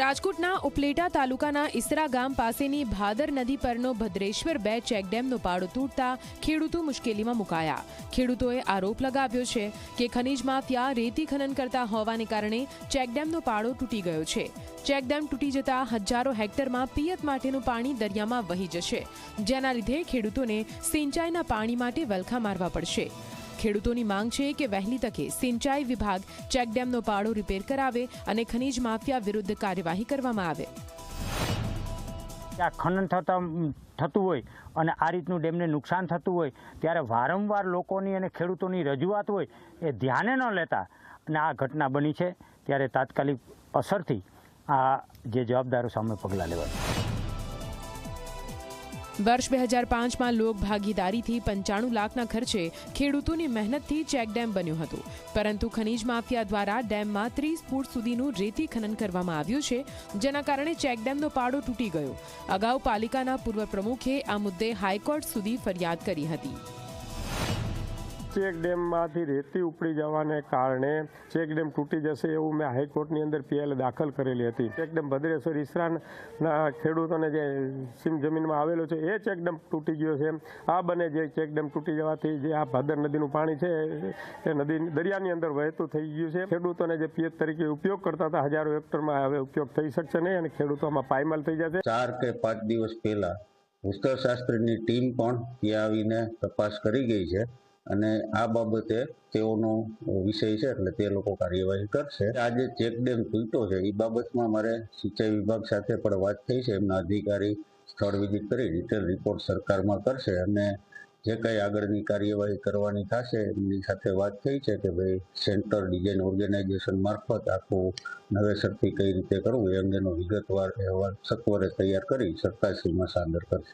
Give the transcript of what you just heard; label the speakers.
Speaker 1: રાજકોટના ઉપલેટા તાલુકાના ઇસરા ગામ પાસેની ભાદર નદી પરનો ભદ્રેશ્વર બે ચેકડેમનો પાડો તૂટતા ખેડૂતો મુશ્કેલીમાં મુકાયા. ખેડૂતોએ આરોપ લગાવ્યો છે કે ખનીજ માફિયા રેતી ખનન કરતા હોવાને કારણે ચેકડેમનો પાડો તૂટી ગયો છે. ચેકડેમ તૂટી જતા હજારો હેક્ટરમાં પિયત માટેનું પાણી દરિયામાં વહી જશે, જેના લીધે ખેડૂતોને સિંચાઈના પાણી માટે વલખા મારવા પડશે. ખેડૂતોની માંગ છે કે વહેલી તકે સિંચાઈ વિભાગ ચેકડેમનો પાડો રિપેર કરાવે અને ખનીજ માફિયા વિરુદ્ધ કાર્યવાહી કરવામાં આવે.
Speaker 2: આ ખનન થતા થતું હોય અને આ રીતનું ડેમને નુકસાન થતું હોય, ત્યારે વારંવાર લોકોની અને ખેડૂતોની રજૂઆત હોય એ ધ્યાને ન લેતા અને આ ઘટના બની છે. ત્યારે તાત્કાલિક અસરથી આ જે જવાબદારો સામે પગલાં લેવાય
Speaker 1: વર્ષ બે હજાર પાંચમાં લોક ભાગીદારીથી પંચાણું લાખના ખર્ચે ખેડૂતોની મહેનતથી ચેકડેમ બન્યું હતું. પરંતુ ખનીજ માફિયા દ્વારા ડેમમાં ત્રીસ ફૂટ સુધીનું રેતી ખનન કરવામાં આવ્યું છે, જેના કારણે ચેકડેમનો પાડો તૂટી ગયો. અગાઉ પાલિકાના પૂર્વ પ્રમુખે આ મુદ્દે હાઈકોર્ટ સુધી ફરિયાદ કરી હતી.
Speaker 3: ચેક ડેમમાંથી રેતી ઉપડી જવાને કારણે ચેક ડેમ તૂટી જશે એવું મેં હાઈકોર્ટની અંદર પીએલ દાખલ કરેલી હતી. ચેક ડેમ ભદ્રેશ્વર ઈસરાના ખેડૂતોને જે સીમ જમીનમાં આવેલો છે, એ ચેક ડેમ તૂટી ગયો છે. આ બને જે ચેક ડેમ તૂટી જવાથી જે આ ભાદર નદીનું પાણી છે, એ નદી દરિયાની અંદર વહેતું થઈ ગયું છે. ખેડૂતોને જે પિયત તરીકે ઉપયોગ કરતા હતા, હજારો હેક્ટરમાં હવે ઉપયોગ થઈ શકશે નહીં અને ખેડૂતોમાં પાયમાલ થઈ જશે.
Speaker 4: ચાર કે પાંચ દિવસ પહેલા ભૂસ્તરશાસ્ત્રની ટીમ પણ ત્યાં આવીને તપાસ કરી ગઈ છે. અને આ બાબતે તેઓનો વિષય છે એટલે તે લોકો કાર્યવાહી કરશે. આ જે ચેક ડેમ તૂટ્યો છે. એ બાબતમાં મારે સિંચાઈ વિભાગ સાથે પણ વાત થઈ છે. એમના અધિકારી સ્થળ વિઝિટ કરી, ડિટેલ રિપોર્ટ સરકારમાં કરશે અને જે કંઈ આગળની કાર્યવાહી કરવાની થશે, એમની સાથે વાત થઈ છે કે ભાઈ સેન્ટર ડિઝાઇન ઓર્ગેનાઇઝેશન મારફત આખું નવેસરથી કઈ રીતે કરવું એ અંગેનો વિગતવાર અહેવાલ સત્વરે તૈયાર કરી સરકારશ્રીમાં સાદર કરશે.